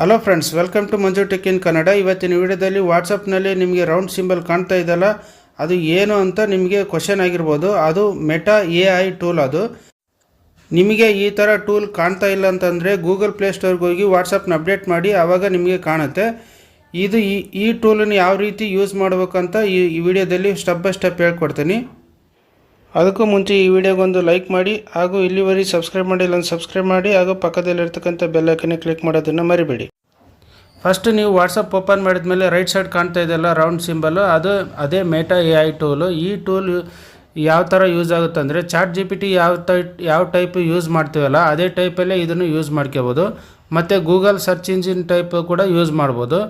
Hello friends welcome to Manju tech in Kannada ಇವತ್ತಿನ ವಿಡಿಯೋದಲ್ಲಿ ವಾಟ್ಸಪ್ನಲ್ಲಿ ನಿಮಗೆ ರೌಂಡ್ ಸಿಂಬಲ್ ಕಾಣ್ತಾ ಇದೆಯಲ್ಲ, ಅದು ಏನು ಅಂತ ನಿಮಗೆ ಕ್ವಶನ್ ಆಗಿರ್ಬೋದು. ಅದು ಮೆಟಾ ಎ ಐ ಟೂಲ್ ಅದು. ನಿಮಗೆ ಈ ಥರ ಟೂಲ್ ಕಾಣ್ತಾ ಇಲ್ಲ ಅಂತಂದರೆ ಗೂಗಲ್ ಪ್ಲೇಸ್ಟೋರ್ಗೆ ಹೋಗಿ ವಾಟ್ಸಪ್ನ ಅಪ್ಡೇಟ್ ಮಾಡಿ ಆವಾಗ ನಿಮಗೆ ಕಾಣುತ್ತೆ. ಇದು ಈ ಈ ಟೂಲನ್ನು ಯಾವ ರೀತಿ ಯೂಸ್ ಮಾಡಬೇಕಂತ ಈ ಈ ವಿಡಿಯೋದಲ್ಲಿ ಸ್ಟೆಪ್ ಬೈ ಸ್ಟೆಪ್ ಹೇಳ್ಕೊಡ್ತೀನಿ. ಅದಕ್ಕೂ ಮುಂಚೆ ಈ ವಿಡಿಯೋಗೊಂದು ಲೈಕ್ ಮಾಡಿ ಹಾಗೂ ಇಲ್ಲಿವರೆಗೆ ಸಬ್ಸ್ಕ್ರೈಬ್ ಮಾಡಿಲ್ಲ ಅಂತ ಸಬ್ಸ್ಕ್ರೈಬ್ ಮಾಡಿ ಹಾಗೂ ಪಕ್ಕದಲ್ಲಿರ್ತಕ್ಕಂಥ ಬೆಲ್ಲೈಕನ್ನೇ ಕ್ಲಿಕ್ ಮಾಡೋದನ್ನು ಮರಿಬೇಡಿ. ಫಸ್ಟ್ ನೀವು ವಾಟ್ಸಪ್ ಓಪನ್ ಮಾಡಿದ ಮೇಲೆ ರೈಟ್ ಸೈಡ್ ಕಾಣ್ತಾ ಇದೆಯಲ್ಲ ರೌಂಡ್ ಸಿಂಬಲ್ ಅದು ಅದೇ ಮೇಟಾ ಎ ಐ ಟೂಲು ಈ ಟೂಲ್ ಯಾವ ಥರ ಯೂಸ್ ಆಗುತ್ತೆ ಅಂದರೆ ಚಾಟ್ ಜಿ ಪಿ ಟಿ ಯಾವ ಟೈಪ್ ಯಾವ ಟೈಪ್ ಯೂಸ್ ಮಾಡ್ತೀವಲ್ಲ, ಅದೇ ಟೈಪಲ್ಲೇ ಇದನ್ನು ಯೂಸ್ ಮಾಡ್ಕೋಬೋದು. ಮತ್ತು ಗೂಗಲ್ ಸರ್ಚ್ ಇಂಜಿನ್ ಟೈಪ್ ಕೂಡ ಯೂಸ್ ಮಾಡ್ಬೋದು.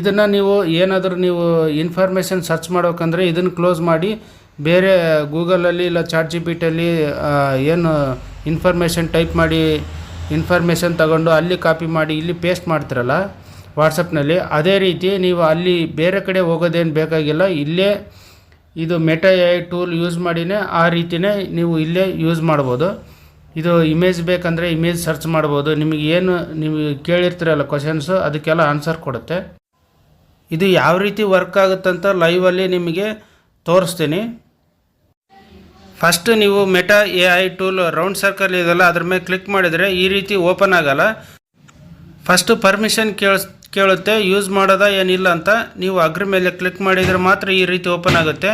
ಇದನ್ನು ನೀವು ಏನಾದರೂ ನೀವು ಇನ್ಫಾರ್ಮೇಷನ್ ಸರ್ಚ್ ಮಾಡಬೇಕಂದ್ರೆ ಇದನ್ನು ಕ್ಲೋಸ್ ಮಾಡಿ ಬೇರೆ ಗೂಗಲಲ್ಲಿ ಇಲ್ಲ chat G P T information type ಮಾಡಿ ಇನ್ಫಾರ್ಮೇಷನ್ ತಗೊಂಡು ಅಲ್ಲಿ ಕಾಪಿ ಮಾಡಿ ಇಲ್ಲಿ ಪೇಸ್ಟ್ ಮಾಡ್ತಿರಲ್ಲ ವಾಟ್ಸಪ್ನಲ್ಲಿ, ಅದೇ ರೀತಿ ನೀವು ಅಲ್ಲಿ ಬೇರೆ ಕಡೆ ಹೋಗೋದೇನು ಬೇಕಾಗಿಲ್ಲ, ಇಲ್ಲೇ ಇದು ಮೆಟಾ ಎ ಟೂಲ್ ಯೂಸ್ ಮಾಡಿನೇ ಆ ರೀತಿನೇ ನೀವು ಇಲ್ಲೇ ಯೂಸ್ ಮಾಡ್ಬೋದು. ಇದು ಇಮೇಜ್ ಬೇಕಂದರೆ ಇಮೇಜ್ ಸರ್ಚ್ ಮಾಡ್ಬೋದು. ನಿಮಗೆ ಏನು, ನೀವು ಕೇಳಿರ್ತೀರಲ್ಲ ಕ್ವಶನ್ಸು ಅದಕ್ಕೆಲ್ಲ ಆನ್ಸರ್ ಕೊಡುತ್ತೆ. ಇದು ಯಾವ ರೀತಿ ವರ್ಕ್ ಆಗುತ್ತಂತ ಲೈವಲ್ಲಿ ನಿಮಗೆ ತೋರಿಸ್ತೀನಿ. ಫಸ್ಟ್ ನೀವು Meta A I tool round circle ಇದೆಲ್ಲ ಅದ್ರ ಮೇಲೆ ಕ್ಲಿಕ್ ಮಾಡಿದರೆ ಈ ರೀತಿ ಓಪನ್ ಆಗಲ್ಲ. ಫಸ್ಟ್ ಪರ್ಮಿಷನ್ ಕೇಳ, ಕೇಳುತ್ತೆ ಯೂಸ್ ಮಾಡೋದ ಏನಿಲ್ಲ ಅಂತ ನೀವು ಅಗ್ರ ಮೇಲೆ ಕ್ಲಿಕ್ ಮಾಡಿದರೆ ಮಾತ್ರ ಈ ರೀತಿ ಓಪನ್ ಆಗುತ್ತೆ.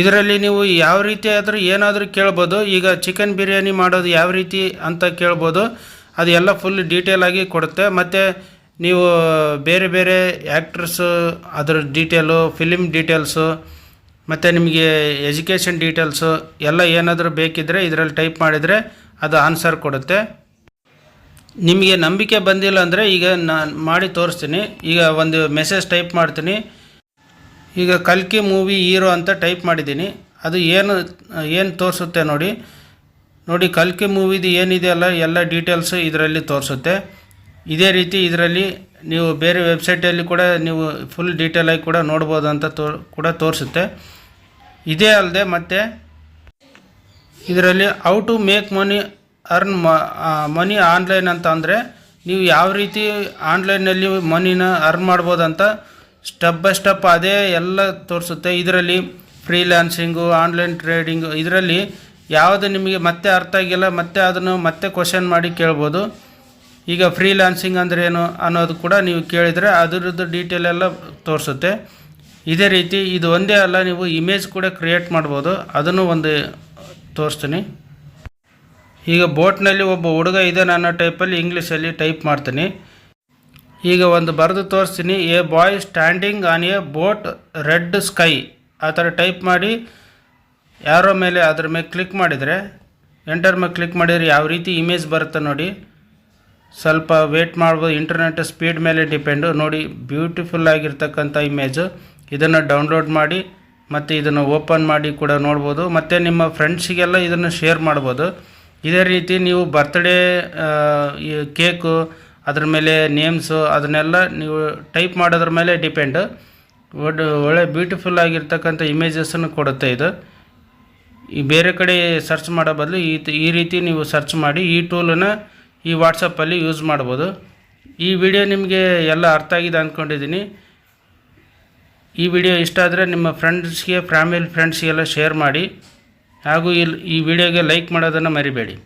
ಇದರಲ್ಲಿ ನೀವು ಯಾವ ರೀತಿ ಆದರೂ ಏನಾದರೂ ಕೇಳ್ಬೋದು. ಈಗ ಚಿಕನ್ ಬಿರಿಯಾನಿ ಮಾಡೋದು ಯಾವ ರೀತಿ ಅಂತ ಕೇಳ್ಬೋದು. ಅದು ಎಲ್ಲ ಫುಲ್ ಡೀಟೇಲ್ ಆಗಿ ಕೊಡುತ್ತೆ. ಮತ್ತು ನೀವು ಬೇರೆ ಬೇರೆ ಆ್ಯಕ್ಟ್ರಸ್ಸು ಅದ್ರ ಡೀಟೇಲು ಫಿಲಿಮ್ ಡೀಟೇಲ್ಸು ಮತ್ತು ನಿಮಗೆ ಎಜುಕೇಷನ್ ಡೀಟೇಲ್ಸು ಎಲ್ಲ ಏನಾದರೂ ಬೇಕಿದ್ದರೆ ಇದರಲ್ಲಿ ಟೈಪ್ ಮಾಡಿದರೆ ಅದು ಆನ್ಸರ್ ಕೊಡುತ್ತೆ. ನಿಮಗೆ ನಂಬಿಕೆ ಬಂದಿಲ್ಲ ಅಂದರೆ ಈಗ ನಾನು ಮಾಡಿ ತೋರಿಸ್ತೀನಿ. ಈಗ ಒಂದು ಮೆಸೇಜ್ ಟೈಪ್ ಮಾಡ್ತೀನಿ. ಈಗ ಕಲ್ಕಿ ಮೂವಿ ಹೀರೋ ಅಂತ ಟೈಪ್ ಮಾಡಿದ್ದೀನಿ. ಅದು ಏನು ಏನು ತೋರಿಸುತ್ತೆ ನೋಡಿ. ನೋಡಿ ಕಲ್ಕಿ ಮೂವಿದು ಏನಿದೆಯಲ್ಲ ಎಲ್ಲ ಡೀಟೇಲ್ಸು ಇದರಲ್ಲಿ ತೋರಿಸುತ್ತೆ. ಇದೇ ರೀತಿ ಇದರಲ್ಲಿ ನೀವು ಬೇರೆ ವೆಬ್ಸೈಟಲ್ಲಿ ಕೂಡ ನೀವು ಫುಲ್ ಡೀಟೇಲಾಗಿ ಕೂಡ ನೋಡ್ಬೋದು ಅಂತ ತೋ, ಕೂಡ ತೋರಿಸುತ್ತೆ. ಇದೇ ಅಲ್ಲದೆ ಮತ್ತು ಇದರಲ್ಲಿ how to make money earn money online ಅಂತ ಅಂದರೆ ನೀವು ಯಾವ ರೀತಿ ಆನ್ಲೈನಲ್ಲಿ ಮನಿನ ಅರ್ನ್ ಮಾಡ್ಬೋದಂತ ಸ್ಟೆಪ್ ಬೈ ಸ್ಟೆಪ್ ಅದೇ ಎಲ್ಲ ತೋರಿಸುತ್ತೆ. ಇದರಲ್ಲಿ ಫ್ರೀಲ್ಯಾನ್ಸಿಂಗು ಆನ್ಲೈನ್ ಟ್ರೇಡಿಂಗು ಇದರಲ್ಲಿ ಯಾವುದು ನಿಮಗೆ ಮತ್ತೆ ಅರ್ಥ ಆಗಿಲ್ಲ, ಮತ್ತೆ ಅದನ್ನು ಮತ್ತೆ ಕ್ವಶನ್ ಮಾಡಿ ಕೇಳ್ಬೋದು. ಈಗ ಫ್ರೀಲ್ಯಾನ್ಸಿಂಗ್ ಅಂದರೆ ಏನು ಅನ್ನೋದು ಕೂಡ ನೀವು ಕೇಳಿದರೆ ಅದರದ್ದು ಡೀಟೇಲ್ ಎಲ್ಲ ತೋರಿಸುತ್ತೆ. ಇದೇ ರೀತಿ ಇದು ಒಂದೇ ಅಲ್ಲ, ನೀವು ಇಮೇಜ್ ಕೂಡ ಕ್ರಿಯೇಟ್ ಮಾಡ್ಬೋದು. ಅದನ್ನು ಒಂದು ತೋರಿಸ್ತೀನಿ. ಈಗ ಬೋಟ್ನಲ್ಲಿ ಒಬ್ಬ ಹುಡುಗ ಇದೆ ಅನ್ನೋ ಟೈಪಲ್ಲಿ ಇಂಗ್ಲೀಷಲ್ಲಿ ಟೈಪ್ ಮಾಡ್ತೀನಿ. ಈಗ ಒಂದು ಬರೆದು ತೋರಿಸ್ತೀನಿ. A boy standing on a boat red sky. ಆ ಥರ ಟೈಪ್ ಮಾಡಿ ಯಾರೋ ಮೇಲೆ ಅದ್ರ ಮೇಲೆ ಕ್ಲಿಕ್ ಮಾಡಿದರೆ ಎಂಟರ್ ಮೇಲೆ ಕ್ಲಿಕ್ ಮಾಡಿದರೆ ಯಾವ ರೀತಿ ಇಮೇಜ್ ಬರುತ್ತೆ ನೋಡಿ. ಸ್ವಲ್ಪ ವೇಟ್ ಮಾಡ್ಬೋದು ಇಂಟರ್ನೆಟ್ ಸ್ಪೀಡ್ ಮೇಲೆ ಡಿಪೆಂಡು ನೋಡಿ ಬ್ಯೂಟಿಫುಲ್ ಆಗಿರ್ತಕ್ಕಂಥ ಇಮೇಜು ಇದನ್ನು ಡೌನ್ಲೋಡ್ ಮಾಡಿ, ಮತ್ತು ಇದನ್ನು ಓಪನ್ ಮಾಡಿ ಕೂಡ ನೋಡ್ಬೋದು. ಮತ್ತು ನಿಮ್ಮ ಫ್ರೆಂಡ್ಸಿಗೆಲ್ಲ ಇದನ್ನು ಶೇರ್ ಮಾಡ್ಬೋದು. ಇದೇ ರೀತಿ ನೀವು ಬರ್ತ್ಡೇ ಕೇಕು ಅದ್ರ ಮೇಲೆ ನೇಮ್ಸು ಅದನ್ನೆಲ್ಲ ನೀವು ಟೈಪ್ ಮಾಡೋದ್ರ ಮೇಲೆ ಡಿಪೆಂಡು ಒಡ್, ಒಳ್ಳೆ ಬ್ಯೂಟಿಫುಲ್ ಆಗಿರ್ತಕ್ಕಂಥ ಇಮೇಜಸನ್ನು ಕೊಡುತ್ತೆ ಇದು. ಈ ಬೇರೆ ಕಡೆ ಸರ್ಚ್ ಮಾಡೋ ಬದಲು ಈ ಈ ರೀತಿ ನೀವು ಸರ್ಚ್ ಮಾಡಿ ಈ ಟೂಲನ್ನು ಈ ವಾಟ್ಸಪ್ಪಲ್ಲಿ ಯೂಸ್ ಮಾಡ್ಬೋದು. ಈ ವಿಡಿಯೋ ನಿಮಗೆ ಎಲ್ಲ ಅರ್ಥ ಆಗಿದೆ ಅಂದ್ಕೊಂಡಿದ್ದೀನಿ ಈ ವಿಡಿಯೋ ಇಷ್ಟ ಆದರೆ ನಿಮ್ಮ ಫ್ರೆಂಡ್ಸ್ಗೆ ಫ್ಯಾಮಿಲಿ ಫ್ರೆಂಡ್ಸ್ಗೆಲ್ಲ ಶೇರ್ ಮಾಡಿ. ಹಾಗೂ ಇಲ್ಲಿ ಈ ವಿಡಿಯೋಗೆ ಲೈಕ್ ಮಾಡೋದನ್ನು ಮರಿಬೇಡಿ.